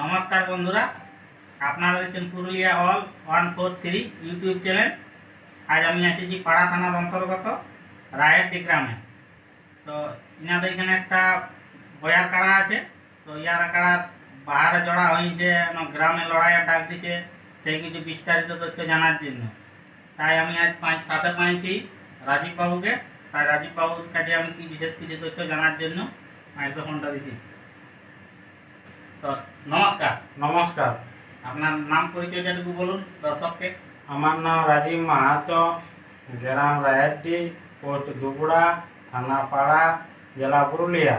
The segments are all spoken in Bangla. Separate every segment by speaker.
Speaker 1: নমস্কার বন্ধুরা, আপনারা দেখছেন Purulia all one four three YouTube channel. আজ আমি এসেছি পাড়া থানার অন্তর্গত রায়েরডি গ্রামে। তো ইনাদের এখানে একটা বয়ার কাড়া আছে। তো ইয়ার কাড়া বাহারে জড়া হয়েছে গ্রামে লড়াইয়ের ডাক দিছে, সেই কিছু বিস্তারিত তথ্য জানার জন্য। তাই আমি আজ পাঁচ সাথে পাইছি রাজীব বাবুকে। তাই রাজীব বাবুর কাছে আমি কি বিশেষ কিছু তথ্য জানার জন্য মাইক্রোফোনটা দিছি। তো নমস্কার।
Speaker 2: নমস্কার।
Speaker 1: আপনার নাম পরিচয়টাটুকু বলুন দর্শককে।
Speaker 2: আমার নাম রাজীব মাহাতো গ্রাম রায়ডি পোস্ট দুপুরা থানা পাড়া জেলা পুরুলিয়া।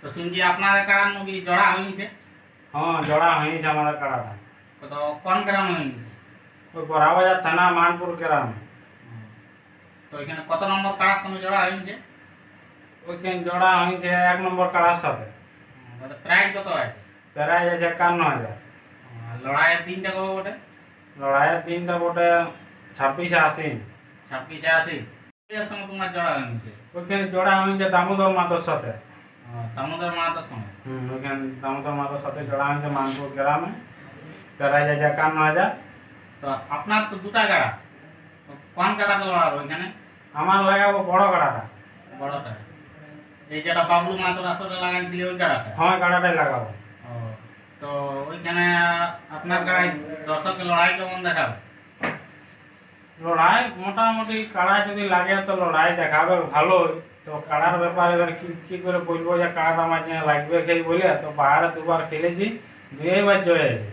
Speaker 1: তো শুনছি আপনার কাড়ার নবী জড়া হয়েছে?
Speaker 2: হ্যাঁ জড়া হয়েছে আমাদের কাড়াটা।
Speaker 1: তো কোন গ্রামে হয়েছে?
Speaker 2: ওই বড়াবাজার থানা মানপুর গ্রাম।
Speaker 1: তো এখানে কত নম্বর কাড়ার সঙ্গে জড়া হয়েছে?
Speaker 2: ওইখানে জড়া হয়েছে এক নম্বর কাড়ার সাথে।
Speaker 1: প্রাইস কত আছে?
Speaker 2: প্রায় আছে একান্ন হাজার।
Speaker 1: লড়াইয়ের দিনটা কবে ওঠে
Speaker 2: লড়াইয়ের দিনটা বটে ছাব্বিশে আসিন
Speaker 1: ছাব্বিশে আসি সঙ্গে তোমার জড়া হয়েছে?
Speaker 2: ওইখানে জড়া হয়েছে দামোদর মাতোর সাথে।
Speaker 1: দামোদর মাহাতোর সঙ্গে
Speaker 2: হুম ওইখানে দামোদর মাতোর সাথে জড়া হয়েছে মানপুর গ্রামে। প্রায় আছে একান্ন হাজার।
Speaker 1: তো আপনার তো দুটা গাড়া। কোন গাড়াতে লড়াবো এখানে?
Speaker 2: আমার লাগাবো বড় কাড়াটা
Speaker 1: বড়টা। এই যেটা বাবলু মাহাতোর আসরে লাগাইছিল ওই গাড়াটা
Speaker 2: হ্যাঁ কাড়াটাই লাগাবো।
Speaker 1: ও, তো ওইখানে আপনার গায়ে দর্শকের লড়াই কেমন দেখাবে?
Speaker 2: লড়াই মোটামুটি কাড়া যদি লাগে তো লড়াই দেখাবে ভালো তো কাড়ার ব্যাপারে এবার কি কি করে বলব যে কাড়াটা আমার যে লাগবে খেয়ে বলে তো বাহারে দুবার খেলেছি দুইবার জয় আছে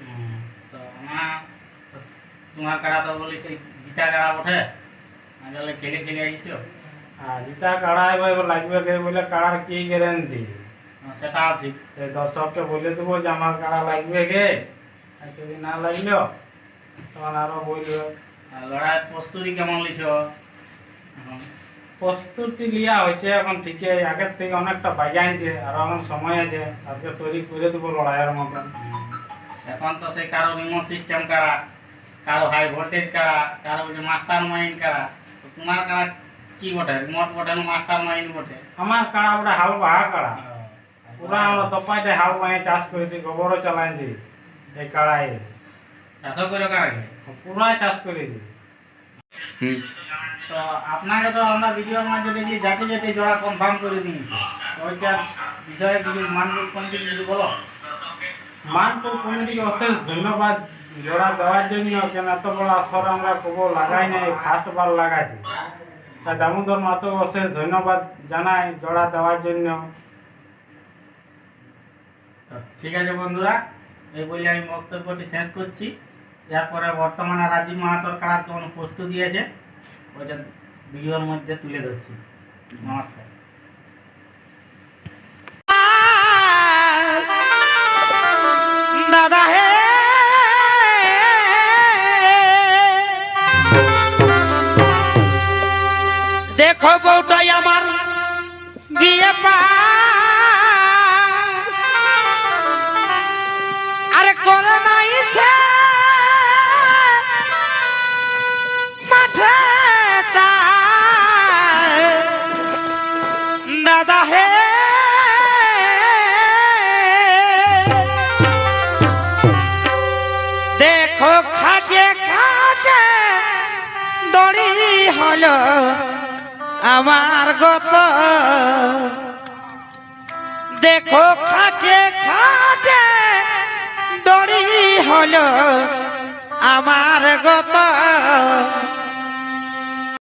Speaker 1: হুম, তো আমার তোমার কাড়া তো বলি সেই জিতা কাড়া ওঠে আগে খেলে খেলে আইছো?
Speaker 2: আর যেটা কাড়া এবার এবার লাগবে খেয়ে বলে কাড়ার কি গ্যারেন্টি
Speaker 1: সেটাও ঠিক
Speaker 2: সেই দর্শককে বলে দেবো যে আমার কাড়া লাগবে গে আর যদি না লাগল তখন আরও বলবে
Speaker 1: লড়াইয়ের প্রস্তুতি কেমন লিছ?
Speaker 2: প্রস্তুতি লিয়া হয়েছে এখন ঠিকই। আগের থেকে অনেকটা বাজাইছে আর এখন সময় আছে আজকে তৈরি করে দেবো লড়াইয়ের মতন
Speaker 1: হুম, এখন তো সেই কারও রিমোট সিস্টেম কাড়া কারও হাই ভোল্টেজ কারও ওই মাস্টার মাইন্ড তো তোমার কাড়া কি বটে? রিমোট বটে না মাস্টার মাইন্ড বটে?
Speaker 2: আমার কাড়া ওটা হাল বাহা কাড়া। পুরা আমরা তপাইতে হাল বাহে চাষ করেছি গোবরও চালাইছি এই কাড়াই
Speaker 1: চাষও করে কাড়াকে
Speaker 2: পুরাই চাষ করেছি।
Speaker 1: তো আপনাকে তো আমরা ভিডিওর মাঝে দেখি যাতে যাতে জোড়া কনফার্ম করে দিয়েছি ওইটার বিষয়ে কিছু মানবুল কমিটি কিছু বলো?
Speaker 2: মানপুর কমিটিকে অশেষ ধন্যবাদ জোড়া দেওয়ার জন্য কেন এত বড় আসর আমরা কবো লাগাই নাই ফার্স্ট বার লাগাইছি। দামোদর মাতো অশেষ ধন্যবাদ জানাই জড়া দেওয়ার জন্য।
Speaker 1: ঠিক আছে বন্ধুরা, এই বলে আমি বক্তব্যটি শেষ করছি। এরপরে বর্তমানে রাজীব মাহাতোর কারা কেমন প্রস্তুতি আছে, ওইটা ভিডিওর মধ্যে তুলে ধরছি। নমস্কার।
Speaker 3: দেখো বউটাই আমার বিয়ে পাস। আরে করে নাই সে মাঠে দাদা হে। দেখো খাটে খাটে দড়ি হলো। আমার গত দেখো খাটে খাটে দড়ি হলো আমার গত